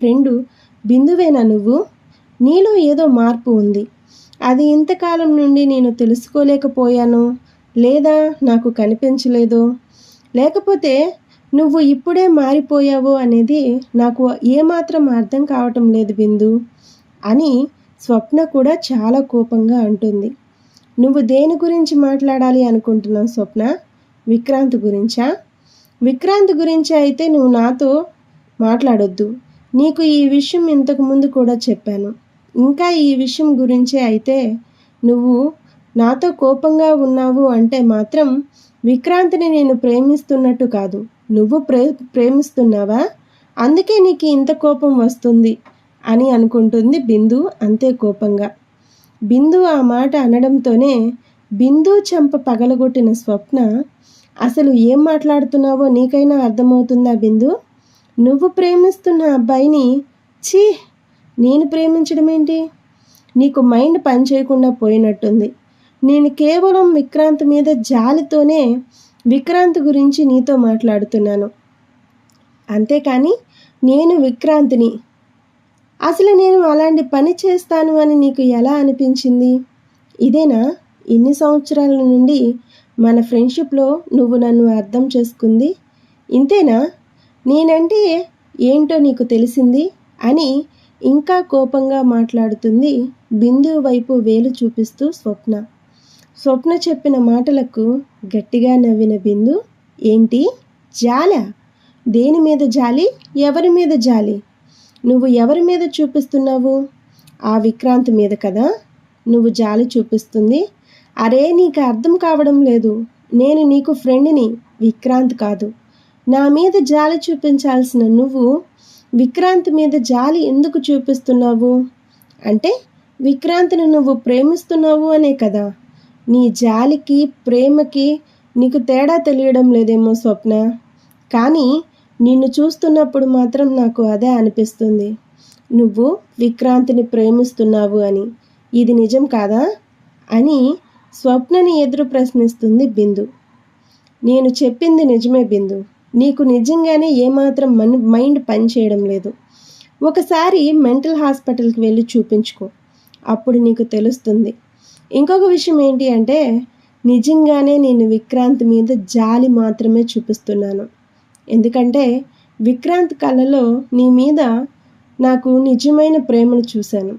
Friend బిందువేనా నువ్వు? నీలో ఏదో మార్పు ఉంది. అది ఇంతకాలం నుండి నేను తెలుసుకోలేకపోయాను. లేదా నాకు కనిపించలేదు. లేకపోతే నువ్వు ఇప్పుడే మారిపోయావు అనేది నాకు ఏమాత్రం అర్థం కావటం లేదు బిందు అని స్వప్న కూడా చాలా కోపంగా అంటుంది. నువ్వు దేని గురించి మాట్లాడాలి అనుకుంటున్నావు స్వప్న? విక్రాంత్ గురించా? విక్రాంత్ గురించి అయితే నువ్వు నాతో మాట్లాడొద్దు. నీకు ఈ విషయం ఇంతకు ముందు కూడా చెప్పాను. ఇంకా ఈ విషయం గురించే అయితే నువ్వు నాతో కోపంగా ఉన్నావు అంటే మాత్రం విక్రాంతిని నేను ప్రేమిస్తున్నట్టు కాదు. నువ్వు ప్రే ప్రేమిస్తున్నావా? అందుకే నీకు ఇంత కోపం వస్తుంది అని అనుకుంటుంది బిందు అంతే కోపంగా. బిందు ఆ మాట అనడంతోనే బిందు చెంప పగలగొట్టిన స్వప్న అసలు ఏం మాట్లాడుతున్నావో నీకైనా అర్థమవుతుందా బిందు? నువ్వు ప్రేమిస్తున్న అబ్బాయిని ఛీ నేను ప్రేమించడం ఏంటి? నీకు మైండ్ పనిచేయకుండా పోయినట్టుంది. నేను కేవలం విక్రాంత్ మీద జాలితోనే విక్రాంత్ గురించి నీతో మాట్లాడుతున్నాను. అంతేకాని నేను విక్రాంత్ని. అసలు నేను అలాంటి పని చేస్తాను అని నీకు ఎలా అనిపించింది? ఇదేనా? ఇన్ని సంవత్సరాల నుండి మన ఫ్రెండ్షిప్లో నువ్వు నన్ను అర్థం చేసుకుంది? ఇంతేనా? నేనంటే ఏంటో నీకు తెలిసింది? అని ఇంకా కోపంగా మాట్లాడుతుంది బిందు వైపు వేలు చూపిస్తూ స్వప్న. స్వప్న చెప్పిన మాటలకు గట్టిగా నవ్విన బిందు ఏంటి? జాల? దేని మీద జాలి? ఎవరి మీద జాలి? నువ్వు ఎవరి మీద చూపిస్తున్నావు? ఆ విక్రాంత్ మీద కదా? నువ్వు జాలి చూపిస్తుంది. అరే నీకు అర్థం కావడం లేదు. నేను నీకు ఫ్రెండ్ని విక్రాంత్ కాదు. నా మీద జాలి చూపించాల్సిన నువ్వు విక్రాంత్ మీద జాలి ఎందుకు చూపిస్తున్నావు? అంటే విక్రాంత్ని నువ్వు ప్రేమిస్తున్నావు అనే కదా. నీ జాలికి ప్రేమకి నీకు తేడా తెలియడం లేదేమో స్వప్న. కానీ నిన్ను చూస్తున్నప్పుడు మాత్రం నాకు అదే అనిపిస్తుంది. నువ్వు విక్రాంతిని ప్రేమిస్తున్నావు అని. ఇది నిజం కాదా? అని స్వప్నని ఎదురు ప్రశ్నిస్తుంది బిందు. నేను చెప్పింది నిజమే బిందు. నీకు నిజంగానే ఏమాత్రం మన్ మైండ్ పనిచేయడం లేదు. ఒకసారి మెంటల్ హాస్పిటల్కి వెళ్ళి చూపించుకో. అప్పుడు నీకు తెలుస్తుంది. ఇంకొక విషయం ఏంటి అంటే నిజంగానే నేను విక్రాంత్ మీద జాలి మాత్రమే చూపిస్తున్నాను. ఎందుకంటే విక్రాంత్ కళలో నీ మీద నాకు నిజమైన ప్రేమను చూశాను.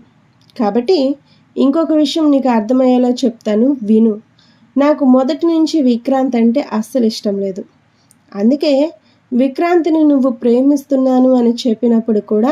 కాబట్టి ఇంకొక విషయం నీకు అర్థమయ్యేలా చెప్తాను విను. నాకు మొదటి నుంచి విక్రాంత్ అంటే అస్సలు ఇష్టం లేదు. అందుకే విక్రాంతిని నువ్వు ప్రేమిస్తున్నాను అని చెప్పినప్పుడు కూడా